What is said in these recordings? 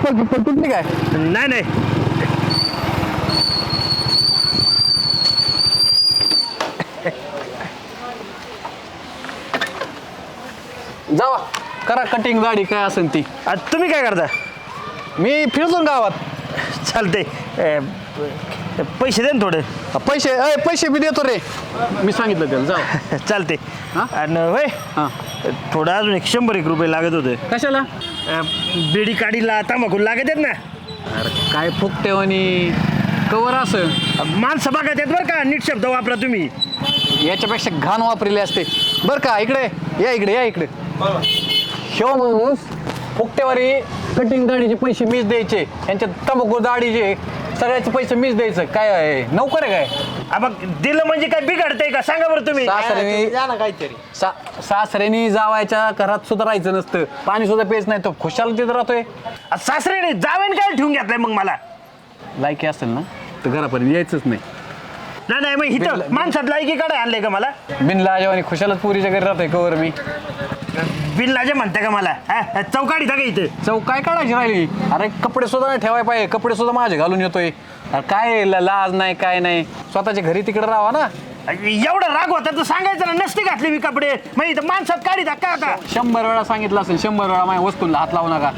चप्पल चप्पल तुटली काय? नाही नाही. जावा करा कटिंग गाडी काय असेल ती. आता तुम्ही काय करता? मी फिरतो ना गावात. चालते पैसे दे ना थोडं. पैसे अय पैसे बी देतो रे. मी सांगितलं त्याला जाऊ चालते हा? आणि होय. हां. थोडं अजून एक शंभर एक रुपये लागत होते. कशाला? अं, बिडी काडीला तंबाखू लागत आहेत ना. अरे काय फुकटेवानी कवर असं. माणसं बघत आहेत बरं का नीट शब्द वापरा तुम्ही. याच्यापेक्षा घाण वापरले असते. बरं का इकडे या इकडे या इकडे. शो माणूस फुकटेवारी कटिंग गाडीचे पैसे मीच द्यायचे. यांच्या तंबाखू दाढीचे. सगळ्याचे पैसे मीच द्यायचं. काय आहे? नोकर आहे काय? आ, मग दिलं म्हणजे काय बिघडतंय का? सांगा बरं तुम्ही. सासऱ्याने काहीतरी. सा सासऱ्याने जावायच्या घरात सुद्धा राहायचं नसतं. पाणी सुद्धा पेच नाही. तो खुशाल तिथं राहतोय. आ, सासऱ्याने जावेन काय ठेवून घेतलंय मग मला? लायकी असेल ना तर घरापर्यंत यायचंच नाही. नाही नाही मग बिल- इथं माणसात लायकी काढाय आणलंय का मला? बिन लाजवानी खुशालच पुरीच्या घरी राहतोय कवर मी. बिल लाजे म्हणता का मला? हा? चौकाडी का इथे? चौ काय काढायची राहिली? अरे कपडे सुद्धा नाही ठेवाय पाहिजे. कपडे सुद्धा माझे घालून येतोय. अरे काय ल- लाज नाही काय नाही. स्वतःच्या घरी तिकडे राहा ना. एवढं राग होता तर सांगायचं ना नसते घातले मी कपडे. मग इथं माणसात काढी का आता? शंभर वेळा सांगितलं असेल शंभर वेळा माझ्या वस्तूंना हात लावू नका.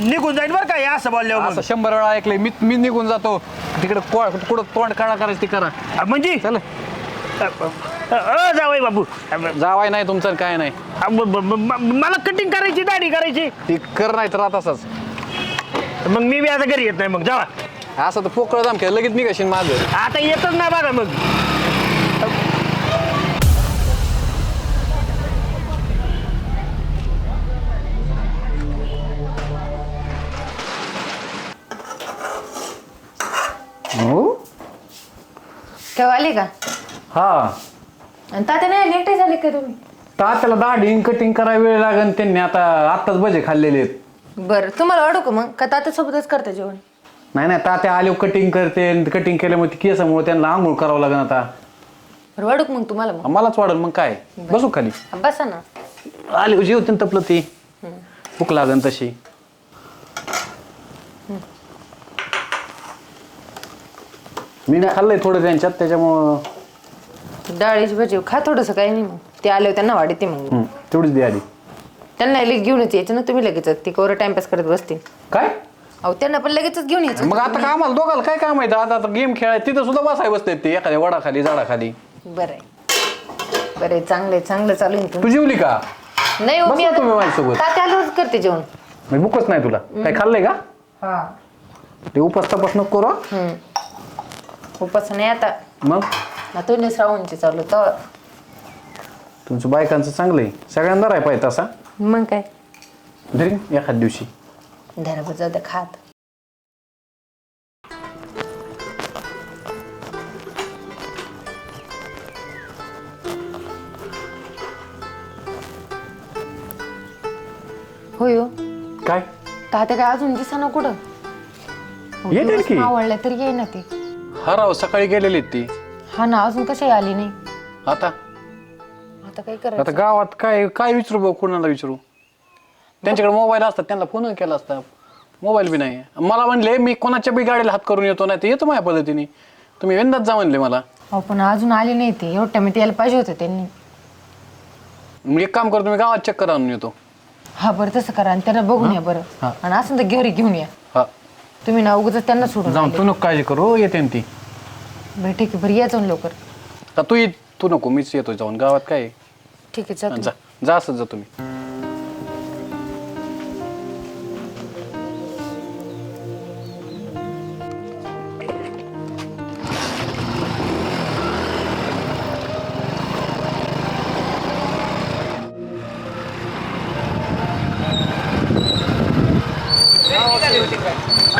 निघून जाईल बरं का हे असं बोलल्यावर असं मग. शंभर वेळा ऐकले मी मी निघून जातो. तिकडे को- कुठं तोंड काढा करायचं ती करा. म्हणजे? चल. अ जावई बाबू अ, जावाय नाही तुमचं काय नाही. अ, ब- ब- ब- मला कटिंग करायची दाढी करायची. ती कर नाही तर आता असंच. मग मी बी आता घरी येत नाही मग जावा. असं तर पोकळ दाम खेळ लगेच निघशील माझं आता येतच ना बघा मग. हो? आले का? हा. आणि तात्या नाही लेटे झाले का तुम्ही? तात्याला दाढी कटिंग करायला वेळ लागेल त्यांनी आता आत्ताच भजे खाल्लेले आहेत. बरं तुम्हाला वाढू का मग? का तात्या सोबतच करता जेवण? नाही नाही तात्या आले कटिंग करते कटिंग केल्यामुळे ती केसामुळे त्यांना आंघोळ करावं लागेल आता. बरं का मग तुम्हाला मग? मलाच वाढेल मग काय? बसू खाली. बसा ना. आले जेवते तपलं ती. भूक लागन तशी. मी खाल्लंय थोडं त्यांच्यात त्याच्यामुळं डाळीची भजी खा थोडंसं काही नाही मग. ते आले त्यांना वाढते मग. हं, तेवढीच दे आधी. त्यांना लगेच घेऊनच यायचं ना तुम्ही लगेच. ते कवर टाइमपास करत बसतील. काय? अहो त्यांना पण लगेचच घेऊन यायचं मग आता काय आम्हाला दोघाला काय काम आहे? आता आता गेम खेळाय तिथं सुद्धा बसाय बसते ते एखाद्या वडाखाली झाडाखाली. बरं आहे. बरं आहे चांगलं आहे चांगलं चालू आहे तू जेवली का? नाही हो, मी बसा तुम्ही माझ्यासोबत. आता तात्या आल्यावरच करते जेवण? मी भूकच नाही तुला. काय खाल्लंय का? हा. ते उपास तपास नको करू. हं? उपास नाही आता. मग? ना तुम्ही श्रावणचे चालू तर. तुमच्या बायकांचं चांगलं आहे सगळ्यांना राहाय पाहिजे तसा. मग काय? धरी एखाद दिवशी. धराबर जाऊ द्या खात होय हो. काय? तात्या काय अजून दिसा कुठं? येतील की. आवडलं तरी येई ना ती. हा राव सकाळी गेलेली ती. हा ना अजून कशी आली नाही. आता? आता काय आता करायचं गावात काय काय विचारू भाऊ कोणाला विचारू? त्यांच्याकडे मोबाईल असतात त्यांना फोन केला असता. मोबाईल बी नाही. मला म्हणले मी कोणाच्या बी गाडीला हात करून येतो नाही तर येतो माझ्या पद्धतीने. तुम्ही वेंदाच जा म्हणले मला. अहो पण अजून आली नाही ती. एवढ्या मी यायला पाहिजे होते त्यांनी. मी एक काम करतो मी गावात चक्कर आणून येतो. हा बरं तसं करा आणि त्यांना बघून या बरं. हा. आणि असं तर घरी घेऊन या. हा. तुम्ही ना उगाच त्यांना सोडून जाऊन आले. तू नको काळजी करू येते ना ती. बरं ठीक आहे. बरं या जाऊन लवकर. का तू ये तू नको मीच येतो जाऊन. गावात काय आहे? ठीक आहे जा जा तुम्ही. जा. असंच जा तुम्ही.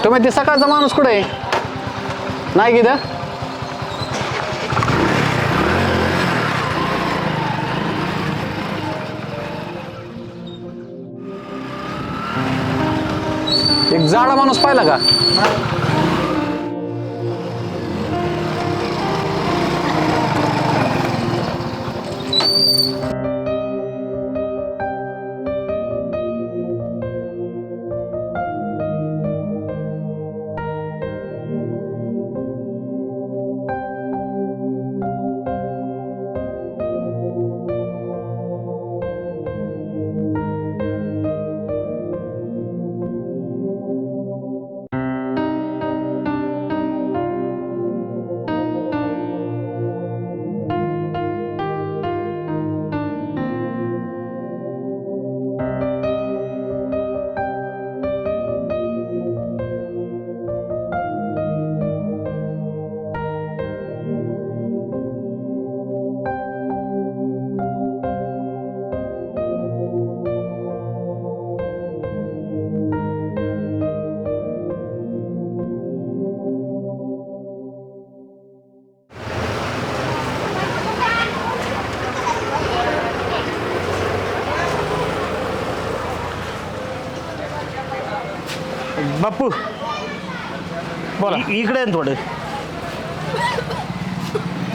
तुम्ही ते सकाळचा माणूस कुठे आहे? नाही किती जाडा माणूस पाहिला का? बाप्पू बोला. इ- इकडे आहे ना थोडं.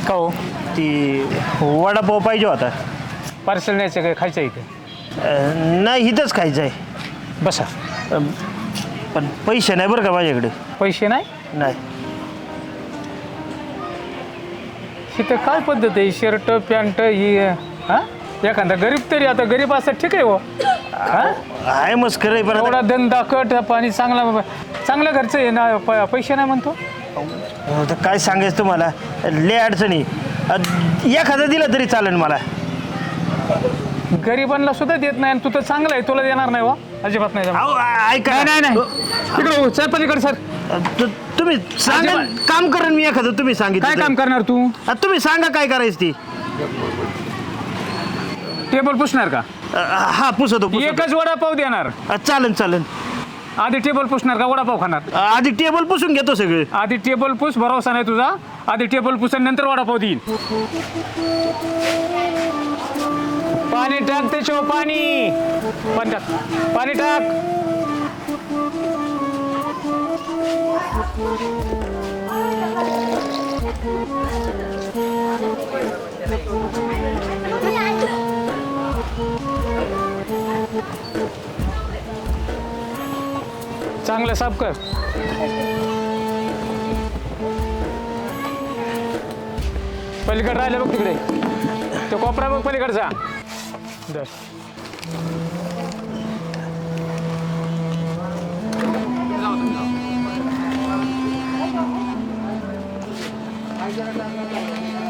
का हो? ती वडापाव पाहिजे होता. पार्सल न्यायचं काय खायचं इथे अं, नाही इथंच खायचं आहे. बसा. अं, पण पैसे नाही बरं का माझ्याकडे? पैसे नाही? नाही. इथं काय पद्धत आहे? शर्ट पॅन्ट ही हा? एखादा गरीब तरी आता गरीब असतात ठीक आहे हो. हा? आहे मस्त खरं आहे बरं एवढा धंदा कट पाणी चांगला चांगल्या घरचं आहे ना प- पैसे नाही म्हणतो? आता काय सांगायचं तुम्हाला? लय अडचणी. अं, एखादं दिलं तरी चालेल मला. गरिबांना सुद्धा देत नाही आणि तू तर चांगला आहे तुला देणार नाही वा अजिबात नाही जमणार. अहो, आ- ऐका नाही नाही तिकडे हो सर पलीकडे सर अं, तु- तुम्ही सांगा अजिबात- काम करेन मी एखादं तुम्ही सांगितलं काय तरी. काम करणार तू? अं, तुम्ही सांगा काय करायचं ती. टेबल पुसणार का? अं, हा पुसतो पुसतो. एकच वडापाव देणार. अं, चालेल चालेल. आधी टेबल पुसणार का वडापाव खाणार? अं, आधी टेबल पुसून घेतो सगळे. आधी टेबल पुस भरोसा नाही तुझा. आधी टेबल पुस आणि नंतर वडापाव देईन. पाणी टाक त्याच्यावर पाणी. पाणी टाक. पाणी टाक. चांगलं साफ कर. पलीकडे राहिले बघ तिकडे. तो कोपरा बघ पलीकडचा. दर you.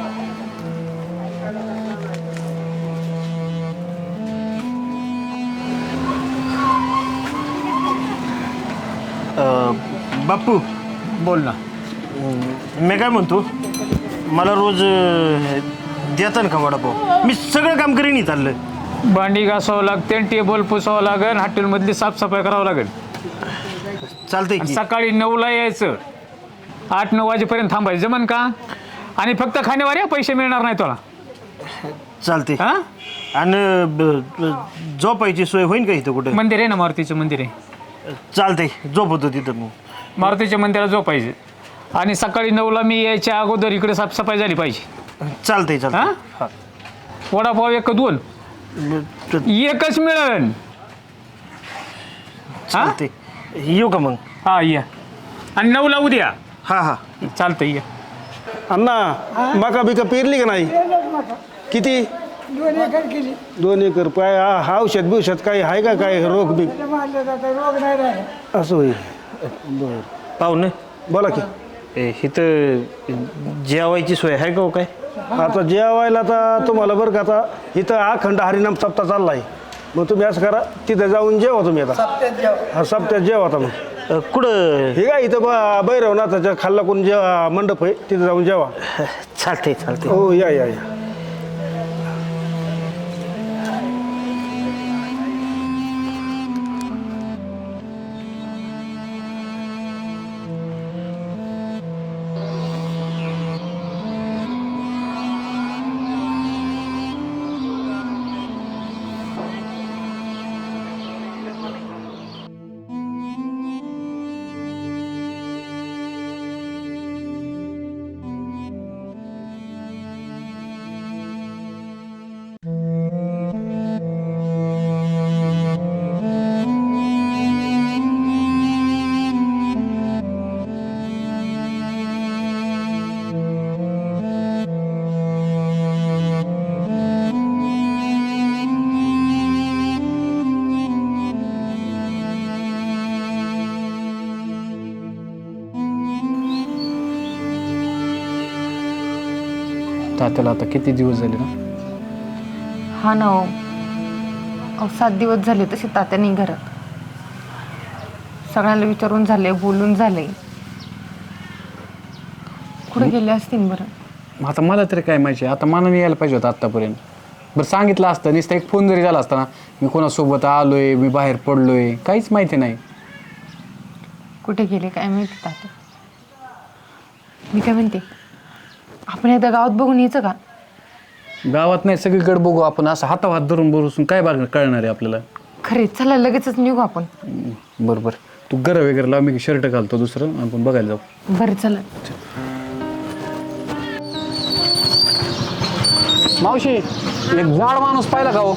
बाप्पू बोल ना. मी काय म्हणतो मला रोज देता ना का वडापाव? मी सगळं काम करीन चाललं भांडी घासावं लागते टेबल पुसावं लागेल हॉटेलमधली साफसफाई करावं लागेल चालतंय की. सकाळी नऊला यायचं. आठ नऊ वाजेपर्यंत थांबायचं. जमन का? आणि फक्त खाण्यावर या पैसे मिळणार नाही तुला. चालते हा? आणि ब- ब- झोपायची सोय होईन का इथं कुठं? मंदिर आहे ना मारुतीचं मंदिर आहे. चालतंय. झोपतो तिथं मग. मारुतीच्या मंदिरात झोपायचं आणि सकाळी नऊला मी यायच्या अगोदर इकडे साफसफाई झाली पाहिजे. चालतंय हा? चालतंय. हा. वडापाव एक का दोन. एकच मिळेल. चालतंय. येऊ का मग? हा या. आणि नऊला उद्या. हा हा. चालतंय या. अण्णा मका बिका पेरली का नाही? किती? दोन एकर केली. दोन एकर काय हा हा औषध बिवषध काही आहे का? काय रोग बी मारलं जातं रोग नाही राहिला. असं होईल. बर. पाहुणे. बोला की. ए, इथं जेवायची सोय आहे का हो काय? आता जेवायला आता तुम्हाला बरं का आता इथं अखंड हरिनाम सप्ताह चाललाय. मग तुम्ही असं करा तिथं जाऊन जेवा तुम्ही आता. हा सप्त्यात जेवा आता मग. अ, कुठं? हे काय इथं बा भैरवनाथाच्या खाल्ला कोण जेवा मंडप आहे तिथं जाऊन जेवा. चालतंय चालतंय. हो या या या. तात्याला आता किती दिवस झाले ना? हा ना हो. अहो सात दिवस झाले तसे तात्या नाही घरात. सगळ्याला विचारून झाले बोलून झाले. कुठे गेले असतील बरं? मग आता मला तरी काय माहिती आता मला नाही यायला पाहिजे होतं आत्तापर्यंत. बरं सांगितलं असतं. नुसतं एक फोन जरी झाला असता ना मी कोणासोबत आलोय मी बाहेर पडलोय काहीच माहिती नाही. कुठे गेले काय माहिती तात्या? मी काय म्हणते? आपण एकदा गावात बघून यायचं का? गावात नाही सगळीकडे बघू आपण. असं हातावर हात धरून बसून काय बघ कळणार आहे आपल्याला? खरे चला लगेचच निघू आपण. बरं बरं तू गरं वगैरे लाव मी शर्ट घालतो दुसरं. आपण बघायला जाऊ. बरं चला. मावशी एक जाड माणूस पाहिला का हा?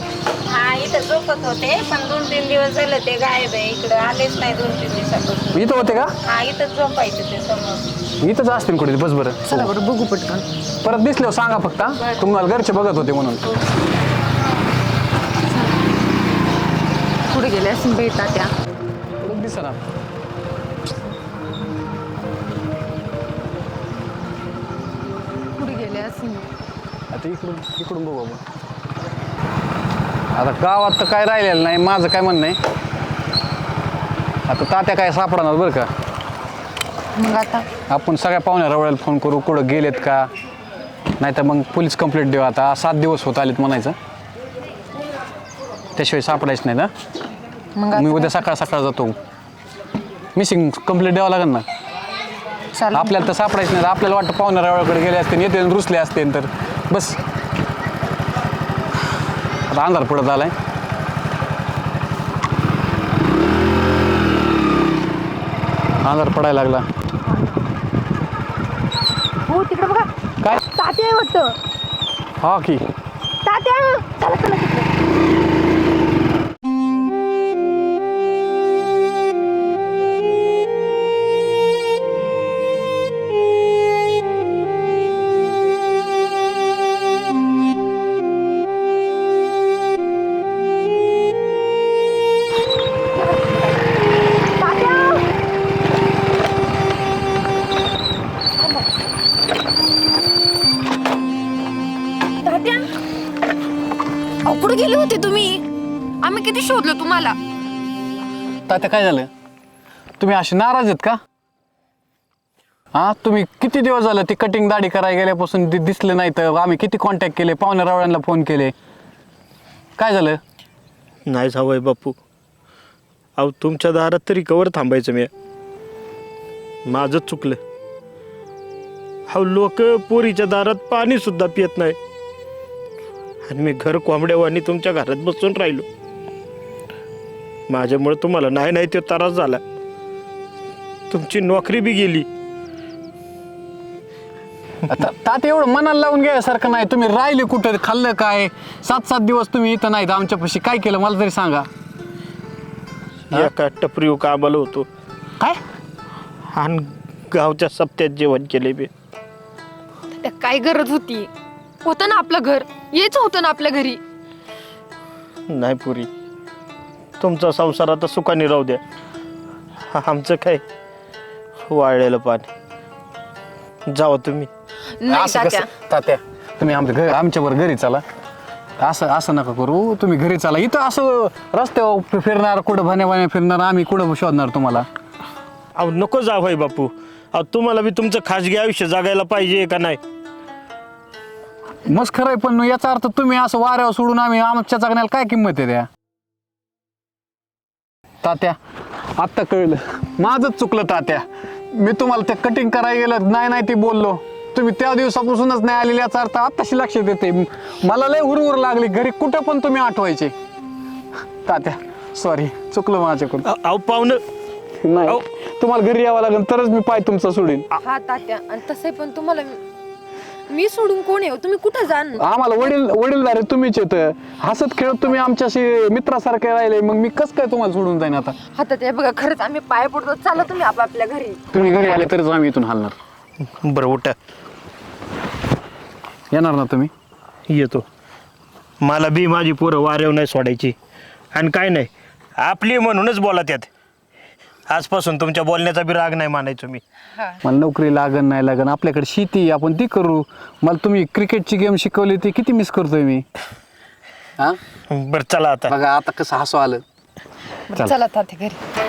इथं झोपत होते पण दोन तीन दिवस झाले ते गायब आहे. इकडे आलेच नाही दोन तीन दिवसापासून. इथं होते का? हा इथं झोपायचं ते समोर. इथंच असतील कुठे? बस बरं. चला बरं बघू पटकन. परत दिसल्यावर सांगा फक्त हा? तुम्हाला घरचे बघत होते म्हणून. पुढे गेले असं भेटा त्या. दिसना पुढे गेले असं आता इकडून इकडून बघू आपण. आता गावात तर काय राहिलेलं नाही माझं काय म्हणणं आहे? आता तात्या काय सापडणार बरं का? मग आता? आपण सगळ्या पाहुण्या रवळ्याला फोन करू कुठं गेलेत का? नाही तर मग पोलीस कंप्लेंट देऊ आता. सात दिवस होत आलेत म्हणायचं. त्याशिवाय सापडायचं नाही ना? मग मी उद्या सकाळ सकाळ जातो. मिसिंग कंप्लेंट द्यावं लागेल ना? चालेल. आपल्याला तर सापडायचं नाही. आपल्याला वाटतं पाहुण्या रवळ्याकडे गेले असते येते रुसले असते तर. बस. आता अंधार पडत आलाय अंधार पडायला लागला. हो तिकडे बघा. काय? तात्या आहे वाटतं. हा की. तात्या चला चला तिकडे. तात्या अहो कुठे गेले होते तुम्ही? आम्ही किती शोधलो तुम्हाला? तात्या काय झालं? तुम्ही असे नाराज आहेत का? हा तुम्ही किती दिवस झालं ती कटिंग दाढी करायला गेल्यापासून ते दिसले नाही तर आम्ही किती कॉन्टॅक्ट केले? पाहुण्या रावळ्यांना फोन केले. काय झालं? नाही जावय बापू. अहो तुमच्या दारात तरी कवर थांबायचं मी. माझंच चुकलं. अहो लोक पोरीच्या दारात पाणी सुद्धा पित नाही. आणि मी घर कोंबड्यावानी तुमच्या घरात बसून राहिलो. माझ्यामुळे तुम्हाला नाही नाही ते त्रास झाला. तुमची नोकरी बी गेली. आता तात एवढं मनाला लावून घ्यायसारखं नाही. तुम्ही राहिले कुठं खाल्लं काय? सात सात दिवस तुम्ही इथं नाहीत. आमच्यापाशी काय केलं? मला तरी सांगा. एका टपरीव कामाला होतो. काय? आणि गावच्या सप्त्यात जेवण केले बी त्या काय गरज होती? होतं ना आपलं घर? यायचं होतं ना आपल्या घरी? नाही पुरी. तुमचा संसार आता सुखाने राहू द्या. आमचं काय? वाळलेलं पाणी. जावा तुम्ही. नाही असं तात्या कसं? तात्या. तुम्ही आमच्या घर आमच्यावर घरी चला. असं असं नका करू. तुम्ही घरी चला. इथं असं रस्त्यावर फि- फिरणार कुठं भाण्या भाण्या फिरणार आम्ही कुठं शोधणार तुम्हाला? अहो नको जा भाई बापू. अहो तुम्हाला बी तुमचं खाजगी आयुष्य जगायला पाहिजे का नाही? मस्त खरंय पण याचा अर्थ तुम्ही असं वाऱ्यावर सोडून आम्ही आमच्या जगण्याला काय किंमत आहे त्या? तात्या आत्ता कळलं. माझंच चुकलं तात्या. मी तुम्हाला ते कटिंग करायला गेलं नाही नाही ते बोललो. तुम्ही त्या दिवसापासूनच नाही आलेले याचा अर्थ आत्ताशी लक्षात येते मला लय हुरहुर लागली घरी कुठं पण तुम्ही आठवायचे. तात्या सॉरी चुकलं माझ्याकडून. अ- अहो पाहुणं. नाही अहो. तुम्हाला घरी यावं लागेल तरच मी पाय तुमचा सोडीन. हा तात्या आणि तसंही पण तुम्हाला मी सोडून कोण आहे? हो? तुम्ही कुठं जाण? आम्हाला वडील वडीलधारे आहे, तुम्हीच येत हसत खेळत तुम्ही आमच्याशी मित्रासारखे राहिले मग मी कस काय तुम्हाला सोडून जाईन आता? हा तात्या बघा खरंच आम्ही पाय पडतो चला तुम्ही आपापल्या घरी. तुम्ही घरी आले तरच आम्ही इथून हलणार. बरं उठा. येणार ना तुम्ही? येतो. मला बी माझी पोरं वारेव नाही सोडायची. आणि काय नाही आपली म्हणूनच बोला त्यात आजपासून तुमच्या बोलण्याचा बी राग नाही मानायचो मी. मला नोकरी लागन नाही लागन आपल्याकडे शेती आहे, आपण ती करू. मला तुम्ही क्रिकेटची गेम शिकवली ती किती मिस करतोय मी? हा? बरं चला आता. बघा आता कसं हसू आलं. चला तात्या घरी.